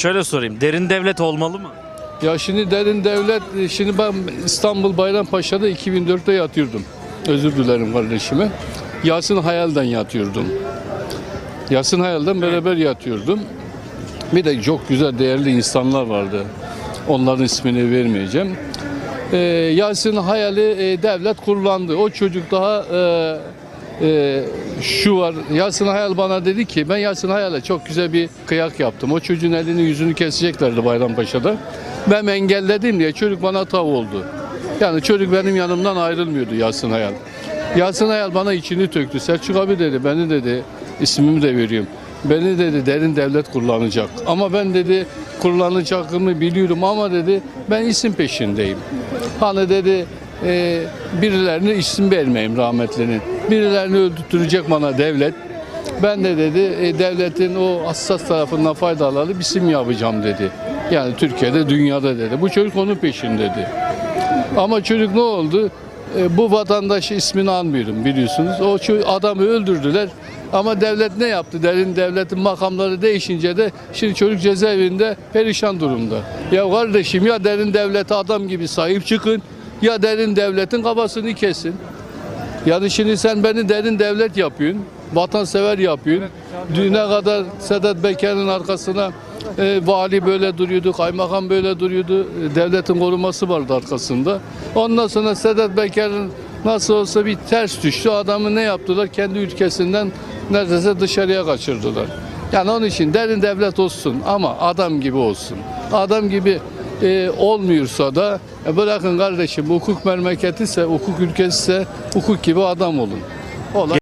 Şöyle sorayım. Derin devlet olmalı mı? Ya şimdi derin devlet, şimdi ben İstanbul Bayrampaşa'da 2004'te yatıyordum. Özür dilerim kardeşime. Yasin Hayal'den yatıyordum. Yasin Hayal'den beraber yatıyordum. Bir de çok güzel, değerli insanlar vardı. Onların ismini vermeyeceğim. Ee, Yasin Hayal'i e, devlet kullandı. O çocuk daha e, e, şu var. Yasin Hayal bana dedi ki ben Yasin Hayal'e çok güzel bir kıyak yaptım. O çocuğun elini yüzünü keseceklerdi Bayrampaşa'da. Ben engelledim diye çocuk bana tav oldu. Yani çocuk benim yanımdan ayrılmıyordu Yasin Hayal. Yasin Hayal bana içini töktü. Selçuk abi dedi beni dedi ismimi de veriyorum. Beni dedi derin devlet kullanacak. Ama ben dedi kullanacağımı biliyorum ama dedi ben isim peşindeyim. Hani dedi e, birilerine isim vermeyeyim rahmetlinin. Birilerini öldürtecek bana devlet. Ben de dedi e, devletin o hassas tarafından faydalanıp bir isim yapacağım dedi. Yani Türkiye'de, dünyada dedi. Bu çocuk onun peşindeydi. Ama çocuk ne oldu? E, bu vatandaş ismini anmıyorum biliyorsunuz. O adamı öldürdüler. Ama devlet ne yaptı? Derin devletin makamları değişince de şimdi çocuk cezaevinde perişan durumda. Ya kardeşim ya derin devlete adam gibi sahip çıkın ya derin devletin kafasını kesin. Yani şimdi sen beni derin devlet yapıyorsun, vatansever yapıyorsun. Düne kadar Sedat Peker'in arkasına e, vali böyle duruyordu, kaymakam böyle duruyordu. E, devletin koruması vardı arkasında. Ondan sonra Sedat Peker'in nasıl olsa bir ters düştü. Adamı ne yaptılar? Kendi ülkesinden neredeyse dışarıya kaçırdılar. Yani onun için derin devlet olsun ama adam gibi olsun. Adam gibi e, olmuyorsa da e, bırakın kardeşim hukuk memleketi ise, hukuk ülkesi ise hukuk gibi adam olun. Olay